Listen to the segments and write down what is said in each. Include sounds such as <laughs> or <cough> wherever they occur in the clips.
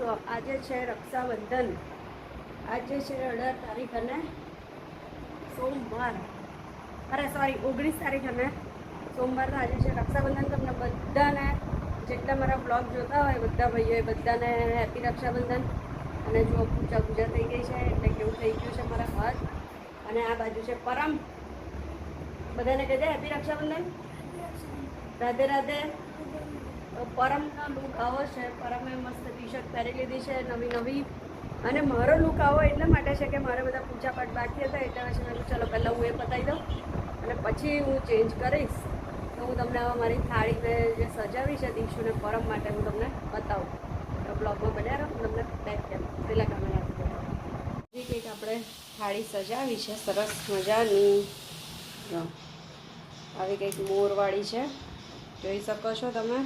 જો આજે છે રક્ષાબંધન. આજે છે અઢાર તારીખ અને સોમવાર. અરે સોરી ઓગણીસ તારીખ અને સોમવાર આજે છે રક્ષાબંધન. તમને બધાને, જેટલા મારા બ્લોગ જોતા હોય, બધા ભાઈઓએ બધાને હેપી રક્ષાબંધન. અને જો પૂજા પૂજા થઈ ગઈ છે, એટલે કેવું થઈ ગયું છે મારા ઘર. અને આ બાજુ છે પરમ. બધાને કહેજે હેપી રક્ષાબંધન. રાધે રાધે. પરમનો લુક આવો છે. પરમે મસ્ત ટી શર્ટ પહેરી લીધી છે નવી નવી. અને મારો લુક આવો એટલા માટે છે કે મારે બધા પૂજા પાઠ બાકી હતા એટલે પછી મેં ચલો પહેલાં હું એ પતાવી દઉં. અને પછી હું ચેન્જ કરીશ. તો હું તમને હવે મારી થાળીને જે સજાવી છે દીશુને પરમ માટે હું તમને બતાવું. તો બ્લોગમાં બન્યા રહો. તમને બેક કેમ પેલા કામે હજી કંઈક આપણે થાળી સજાવી છે. સરસ મજાની. આવી કંઈક મોરવાળી છે. જોઈ શકો છો તમે.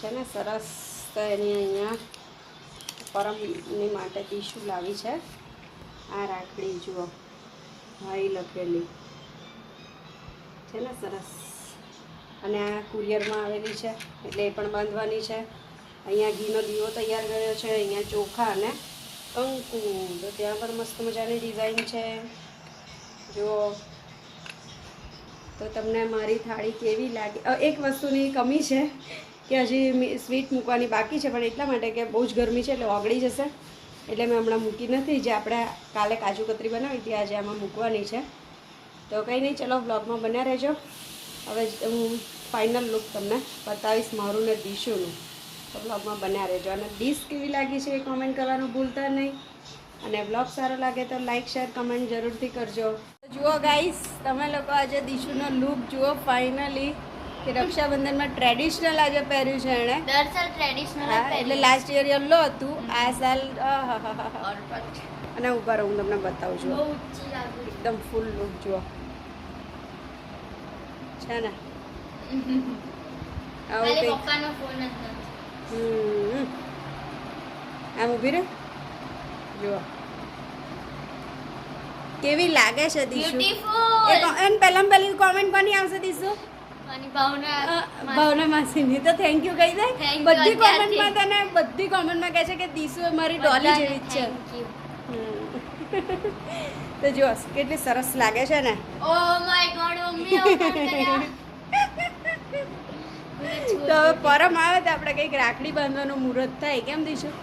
છે ને, સરસ એની અહીંયા પરમની માટે ટીશ્યુ લાવી છે. આ રાખડી જુઓ, ભાઈ લખેલી. છે ને, સરસ. અને આ કુરિયરમાં આવેલી છે, એટલે એ પણ બાંધવાની છે. અહીંયા ઘીનો દીવો તૈયાર કર્યો છે, અહીંયા ચોખા અને કંકુ. તો ત્યાં પણ મસ્ત મજાની ડિઝાઇન છે. જુઓ. તો તમને મારી થાળી કેવી લાગી? એક વસ્તુની કમી છે. કે હજી સ્વીટ મૂકવાની બાકી છે, પણ એટલા માટે કે બહુ જ ગરમી છે, એટલે ઓગળી જશે. એટલે મેં હમણાં મૂકી નથી, જે આપણે કાલે કાજુ કતરી બનાવી હતી, આજે આમાં મૂકવાની છે. તો કંઈ નહીં, ચલો બ્લોગમાં બન્યા રહેજો. હવે હું ફાઇનલ લુક તમને બતાવીશ મારું ને ડીશુનું તો બ્લોગમાં બન્યા રહેજો. અને ડીશ કેવી લાગી છે એ કોમેન્ટ કરવાનું ભૂલતા નહીં. અને બ્લોગ સારો લાગે તો લાઇક શેર કમેન્ટ જરૂરથી કરજો. જુઓ ગાઈસ તમે લોકો આજે દીશુનો લુક જુઓ ફાઇનલી કે રક્ષાબંધનમાં ટ્રેડિશનલ આજે પહેર્યું છે એણે. દર સાલ ટ્રેડિશનલ એટલે લાસ્ટ યર યલો હતું આ સાલ અને ઊભા હું તમને બતાવું છું. એકદમ ફૂલ લુક જુઓ. છે ને? <laughs> આવું કંઈક. હમ. આમ ઊભી રહે? જુઓ. કેવી લાગે છે દીશુ? એમ એન પહેલાં પહેલી કોમેન્ટ કોની આવશે દીશુ? ભાવના માસીની. તો થેન્ક યુ કહી દે. બધી. કોમેન્ટમાં તને બધી કોમેન્ટમાં કહે છે કે એ મારી ડોલી જેવી જ છે. <laughs> તો જો કેટલી સરસ લાગે છે ને? ઓ માય ગોડ મમ્મી આવું કોણ કર્યા? <laughs> તો પરમ આવે તો આપણે કંઈક રાખડી બાંધવાનું મુહૂર્ત થાય. કેમ દીશું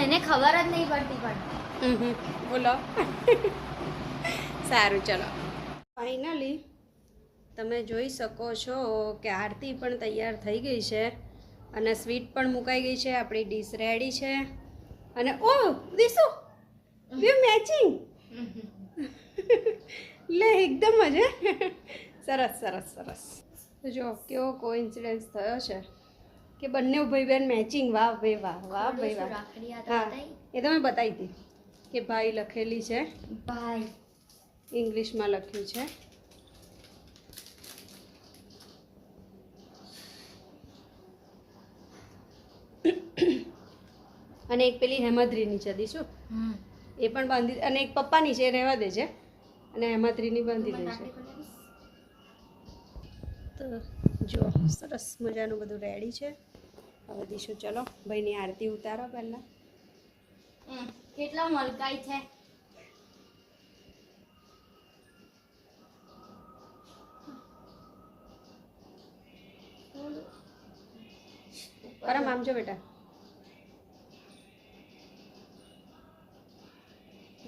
એને ખબર જ નહીં પડતી પણ. બોલો. <laughs> સારું ચલો. ફાઇનલી તમે જોઈ શકો છો કે આરતી પણ તૈયાર થઈ ગઈ છે અને સ્વીટ પણ મુકાઈ ગઈ છે આપણી ડીશ રેડી છે. અને ઓ દીસુ વ્યુ મેચિંગ. લે એકદમ જ સરસ સરસ સરસ. જો કેવો કોઇન્સિડન્સ થયો છે કે બંને ભાઈ બહેન મેચિંગ વાહ ભાઈ વાહ વાહ ભાઈ વાહ. હા એ તમે બતાવી હતી કે ભાઈ લખેલી છે. ભાઈ. ઇંગ્લિશમાં લખ્યું છે. અને એક પેલી હેમાદ્રીની છે દીશું એ પણ બાંધી અને એક પપ્પાની છે રહેવા દે છે અને હેમાદ્રીની બાંધી દે છે તો જો સરસ મજાનું બધું રેડી છે. હવે દીશું ચલો ભાઈની આરતી ઉતારો પહેલાં. કેટલા મલકાઈ છે? પરમ આમ જો બેટા.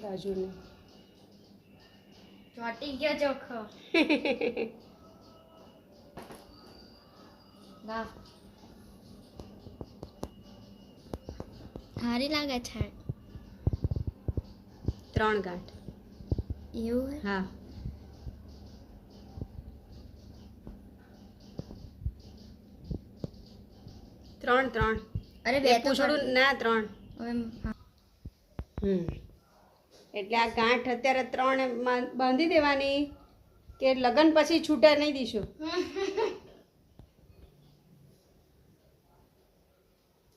ગાજુને ચોટી ગયો ચોખ્ખો. <laughs> વાહ. સારી લાગે છે. ત્રણ ગાંઠ. એવું હા. ત્રણ ત્રણ. અરે બે પૂછડું ના ત્રણ. હવે હમ. એટલે આ ગાંઠ અત્યારે ત્રણ બાંધી દેવાની કે લગ્ન પછી છૂટા નહીં દઈશું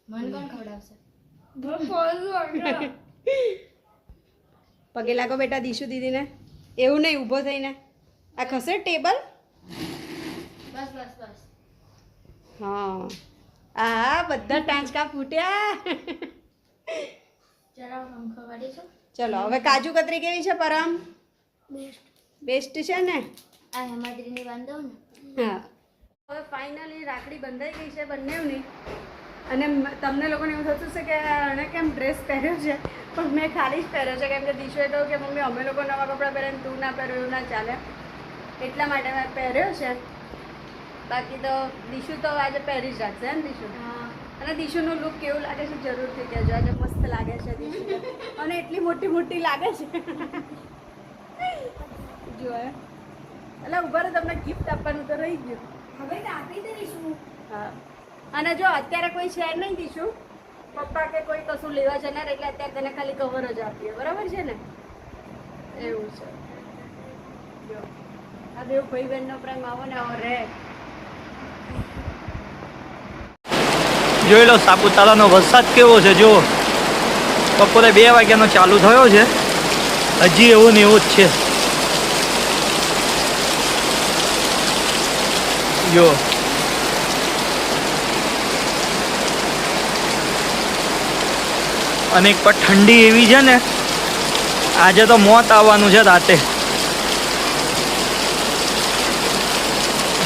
મન કોણ ખવડાવશે? પગે લાગો બેટા દીશું દીદીને. એવું નહીં ઊભો થઈને. આ ખસે ટેબલ? બસ બસ બસ. હા. આ બધા ટાંચકા ફૂટ્યા. જરા પંખો કાઢીશું ચલો હવે કાજુ કતરી કેવી છે પરમ? બેસ્ટ. છે ને? આ હેમાદ્રીની બાંધો ને. હા. હવે ફાઇનલી રાખડી બંધાઈ ગઈ છે બંનેવની અને તમને લોકોને એવું થતું છે કે એણે કેમ ડ્રેસ પહેર્યો છે? પણ મેં ખાલી જ પહેર્યો છે કેમ કે દીશોએ તો કે મમ્મી અમે લોકો નવા કપડાં પહેરે તું ના પહેરો એવું ના ચાલે. એટલા માટે મેં પહેર્યો છે. બાકી તો દિશુ તો આજે પહેરી જ રાખશે એમ ને દિશુ? હા. અને દિશુનો લુક કેવું લાગે છે જરૂરથી કહેજો. આજે મસ્ત લાગે છે દિશુ. અને એટલી મોટી મોટી લાગે છે. જો. એટલે ઊભા રહો, તમને ગિફ્ટ આપવાનું તો રહી ગયું. હવે તો આપી દઈશું. હા. અને જો અત્યારે કોઈ છે નહીં દીશું. પપ્પા કે કોઈ કશું લેવા જનાર એટલે અત્યારે તને ખાલી કવર જ આપીએ. બરાબર છે ને? એવું છે. જો. આ બે ભાઈ બહેનનો પ્રેમ આવો ને આવો રે. જોઈ લો, સાપુતારાનો વરસાદ કેવો છે જો બપોરે બે વાગ્યાનો ચાલુ થયો છે. હજી એવું ને એવું જ છે. જો અને એક પણ ઠંડી એવી છે ને, આજે તો મોત આવવાનું છે રાતે.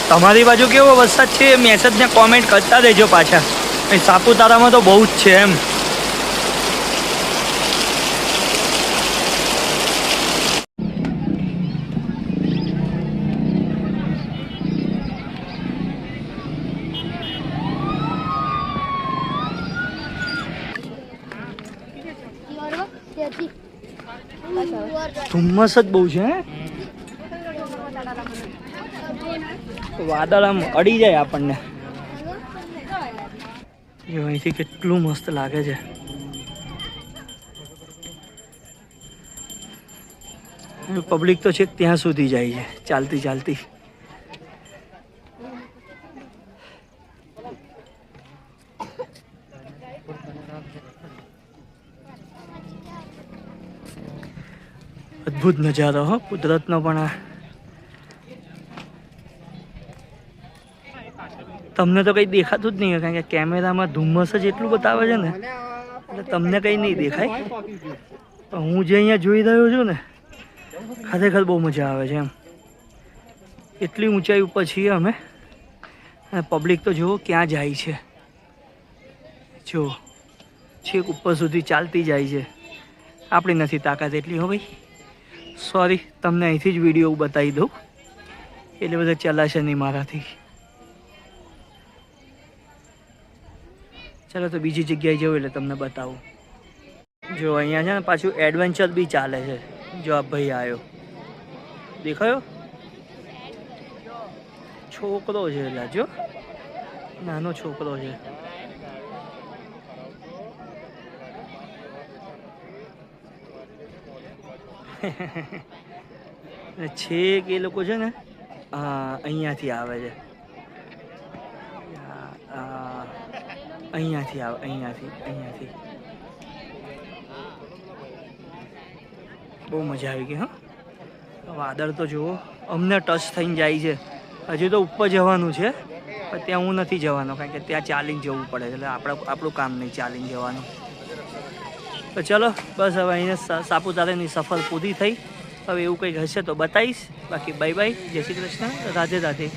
તમારી બાજુ કેવો વરસાદ છે એ મેસેજને કોમેન્ટ કરતા રહેજો પાછા. સાપુતારામાં તો બહુ જ છે એમ. ધુમ્મસ જ બહુ છે વાદળ આમ અડી જાય આપણને. જો અહીંથી કેટલું મસ્ત લાગે છે પબ્લિક તો છેક ત્યાં સુધી જાય છે ચાલતી ચાલતી અદ્ભુત નજારો હો કુદરતનો પણ આ તમને તો કંઈ દેખાતું જ નહીં કારણ કે કેમેરામાં ધુમ્મસ જ એટલું બતાવે છે ને. એટલે તમને કંઈ નહીં દેખાય. પણ હું જે અહીંયા જોઈ રહ્યો છું ને ખરેખર બહુ મજા આવે છે એમ. એટલી ઊંચાઈ ઉપર છીએ અમે. અને પબ્લિક તો જુઓ ક્યાં જાય છે. જો છેક ઉપર સુધી ચાલતી જાય છે. આપણી નથી તાકાત એટલી હો ભાઈ. સોરી તમને અહીંથી જ વીડિયો બતાવી દઉં. એટલે બધા ચલાશે નહીં મારાથી. ચાલો તો બીજી જગ્યાએ જવું એટલે તમને બતાવું. જો અહીંયા છે ને પાછું એડવેન્ચર બી ચાલે છે. જો આ ભાઈ આવ્યો દેખાયો? છોકરો છે એટલે નાનો છોકરો છે. <laughs> છેક એ લોકો છે ને અહીંયાથી આવે છે આ- આ અહીંયાથી આવે, અહીંયાથી અહીંયાથી. બહુ મજા આવી ગઈ, હા. વાદળ તો જુઓ, અમને ટચ થઈને જાય છે. હજુ તો ઉપર જવાનું છે, પણ ત્યાં હું નથી જવાનો, કારણ કે ત્યાં ચાલીને જવું પડે એટલે આપણે, આપણું કામ નહીં ચાલીને જવાનું. તો ચલો, બસ હવે અહીંયા સાપુતારાની સફર પૂરી થઈ. હવે એવું કંઈક હશે તો બતાવીશ. બાકી બાય બાય જય શ્રી કૃષ્ણ. રાધે રાધે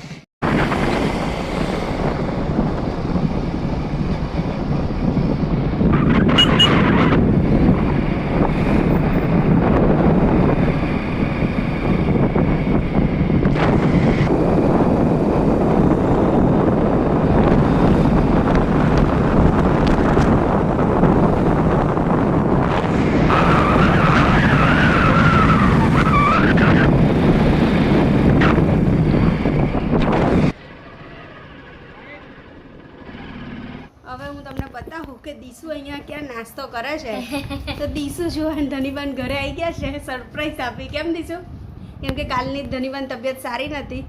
હવે હું તમને બતાવું કે દીસુ અહીંયા ક્યાં નાસ્તો કરે છે તો દીસુ જો ધનીબાન ઘરે આવી ગયા છે સરપ્રાઈઝ આપી. કેમ દીશું? કેમ કે કાલની ધનીબાન તબિયત સારી નથી.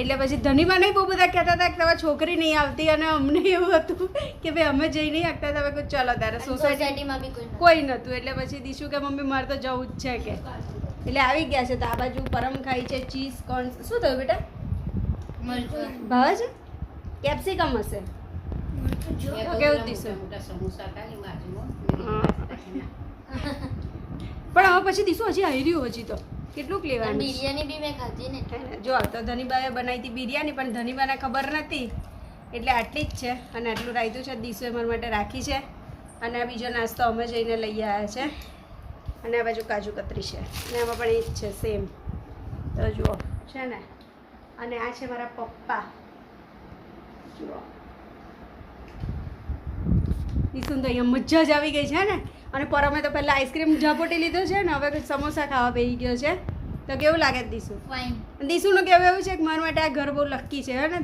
એટલે પછી ધનીબાને બહુ બધા કહેતા હતા કે તમારી છોકરી નહીં આવતી અને અમને એવું હતું કે ભાઈ અમે જઈ નહીં શકતા. તમે કોઈ ચલો તારે સોસાયટીમાં બી કોઈ નહોતું. એટલે પછી દીશું કે મમ્મી મારે તો જવું જ છે કે. એટલે આવી ગયા છે. તો આ બાજુ પરમ ખાઈ છે ચીઝ કોર્ન શું થયું બેટા? મરચું. ભાવે છે કેપ્સિકમ હશે કેવું દીશું? સમોસા ખાલી બાજુમાં હા. પછી દીશું હજી આવી રહ્યું હજી તો. કેટલુંક લેવાનું? બિરયાની બી મેં ખાધી ને. જો તો ધનીબાએ બનાવી હતી બિરયાની પણ ધનીબાને ખબર નથી એટલે આટલી જ છે. અને આટલું રાયતું છે દીસુએ મારા માટે રાખી છે. અને આ બીજો નાસ્તો અમે જઈને લઈ આવ્યા છે. અને આ બાજુ કાજુ કતરી છે. અને આમાં પણ એ જ છે સેમ તો જુઓ છે ને? અને આ છે મારા પપ્પા. જુઓ. દીસુને તો અહીંયા મજા જ આવી ગઈ છે ને? અને પરમે તો પહેલાં આઈસ્ક્રીમ ઝાપોટી લીધો છે ને હવે સમોસા ખાવા બેસી ગયો છે. તો કેવું લાગે છે દીસુ ફાઇન દીશુનું કેવું એવું છે કે મારા માટે આ ઘર બહુ લક્કી છે હે ને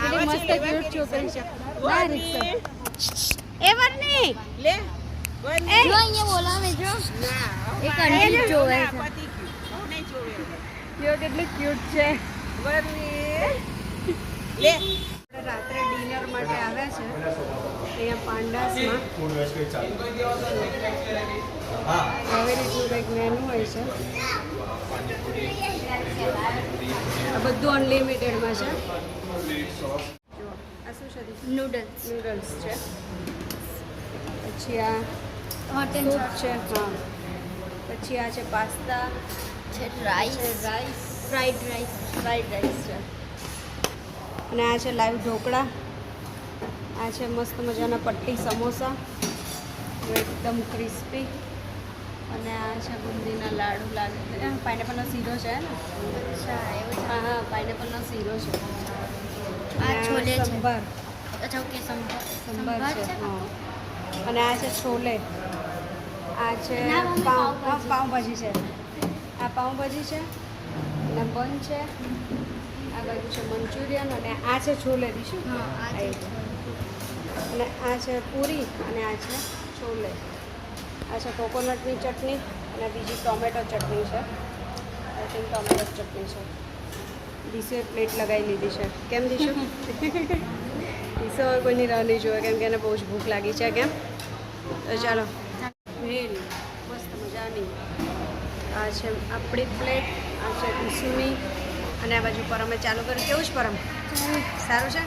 આપણે મસ્ત ક્યુટ છોકરી છે ના રિક્ષા એ વાર નહીં જો અહીંયા બોલાવે જો. એક આંટી જોવે છે. જો કેટલી ક્યુટ છે. <laughs> રાત્રે માટે આવ્યા છે. અહીંયા પાંડાસમાં. આવી રીતનું કંઈક મેનુ હોય છે. આ બધું અનલિમિટેડમાં છે. આ શું છે? નૂડલ્સ નૂડલ્સ છે. પછી આ હોટ છે હા. પછી આ છે પાસ્તા. છે rice rice fried rice fried rice છે. અને આ છે લાઈવ ઢોકળા. આ છે મસ્ત મજાના પટ્ટી સમોસા. એકદમ ક્રિસ્પી અને આ છે બુંદીના લાડુ લાગે પાઇનેપલનો શીરો છે ને? હા હા પાઇનેપલનો શીરો છે. આ છોલે સંભાર. અચ્છા ઓકે સંભાર. સંભાર છે હા. અને આ છે છોલે. આ છે પાઉં પાઉંભાજી. છે. આ પાઉંભાજી છે. અને બન છે. આ બાજુ છે મંચુરિયન અને આ છે છોલે દીશું હા આ છે અને આ છે પૂરી અને આ છે છોલે. આ છે કોકોનટની ચટણી અને બીજી ટોમેટો ચટણી છે. આઈ થિંક ટોમેટો ચટણી છે. ડીશે પ્લેટ લગાવી લીધી છે. કેમ દીશું <laughs> ડીશે હવે કોઈની રાહ નહીં જોવે કેમ કે એને બહુ જ ભૂખ લાગી છે કેમ? તો ચાલો. ભેલ મસ્ત મજાની. આ છે આપણી પ્લેટ આ છે ડીસુની અને આ બાજુ પરમે. ચાલુ કર્યું? કેવું છે પરમ? સારું છે?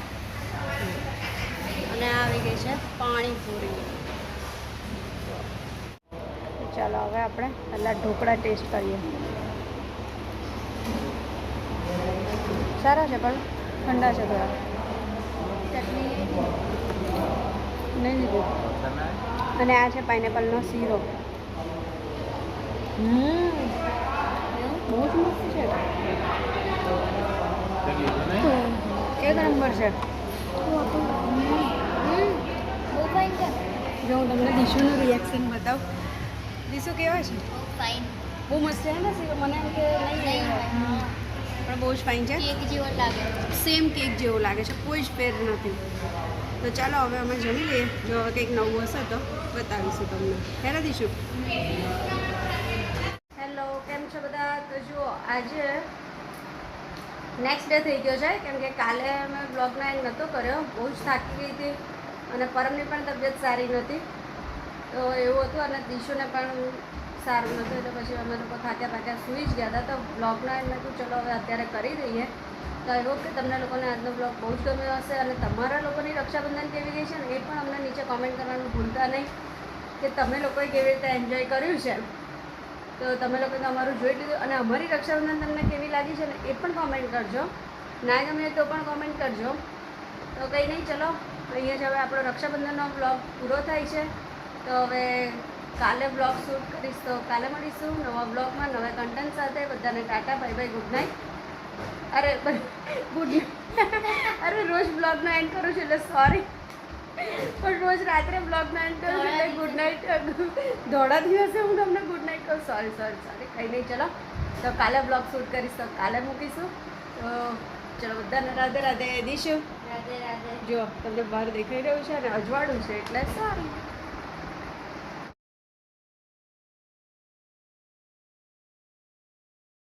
અને આવી ગઈ છે પાણીપુરી ચાલો હવે આપણે પહેલાં ઢોકળા ટેસ્ટ કરીએ. સારા છે પણ? ઠંડા છે થોડા. ચટણી નહીં લીધું. અને આ છે પાઇનેપલનો શીરો. બહુ જ મસ્ત છે. એક નંબર છે. જો હું તમને દિશુનું રિએક્શન બતાવું. દીશુ કેવા છે? બહુ ફાઇન બહુ મસ્ત છે ને મને એમ કે નહીં પણ બહુ જ ફાઇન છે. કેક જેવો લાગે. સેમ કેક જેવો લાગે છે. કોઈ જ ફેર નથી. તો ચાલો હવે અમે જમી લઈએ. જો હવે કંઈક નવું હશે તો બતાવીશું તમને. હેલો દિશુ હેલો કેમ છો બધા? તો જુઓ આજે નેક્સ્ટ ડે થઈ ગયો છે. કેમ કે કાલે અમે બ્લોગનો એન્ડ નહોતો કર્યો. બહુ જ થાકી ગઈ હતી. અને પરમની પણ તબિયત સારી નહોતી. તો એવું હતું અને દિશુને પણ સારું નહોતું. એટલે પછી અમે લોકો ખાત્યા પાત્યા સૂઈ જ ગયા હતા. તો બ્લોગનો એમ મેં ચલો હવે અત્યારે કરી દઈએ. તો હોપ કે તમને લોકોને આજનો બ્લોગ બહુ જ ગમ્યો હશે અને તમારા લોકોની રક્ષાબંધન કેવી ગઈ છે ને એ પણ અમને નીચે કોમેન્ટ કરવાનું ભૂલતા નહીં કે તમે લોકોએ કેવી રીતે એન્જોય કર્યું છે. તો તમે લોકોએ અમારું જોઈ લીધું અને અમારી રક્ષાબંધન તમને કેવી લાગી છે ને એ પણ કોમેન્ટ કરજો. ના ગમે તો પણ કોમેન્ટ કરજો. તો કંઈ નહીં, ચલો. અહીંયા જ હવે આપણો રક્ષાબંધનનો બ્લોગ પૂરો થાય છે. તો હવે કાલે બ્લોગ શૂટ કરીશ, તો કાલે મળીશું નવા બ્લોગમાં નવા કન્ટેન્ટ સાથે. બધાને tata bye bye good night અરે ગુડ અરે, રોજ બ્લોગનો એન્ડ કરું છું એટલે સોરી પણ રોજ રાત્રે બ્લોગનો એન્ડ કરું છું એટલે ગુડ નાઇટ ધોળા દિવસે હું તમને ગુડ નાઇટ કહું. સોરી સોરી સોરી કંઈ નહીં, ચલો. તો કાલે બ્લોગ શૂટ કરીશ, તો કાલે મૂકીશું. તો ચલો, બધાને રાધે રાધે દીશું જો તમને બહાર દેખાઈ રહ્યું છે અને અજવાળું છે એટલે સારું.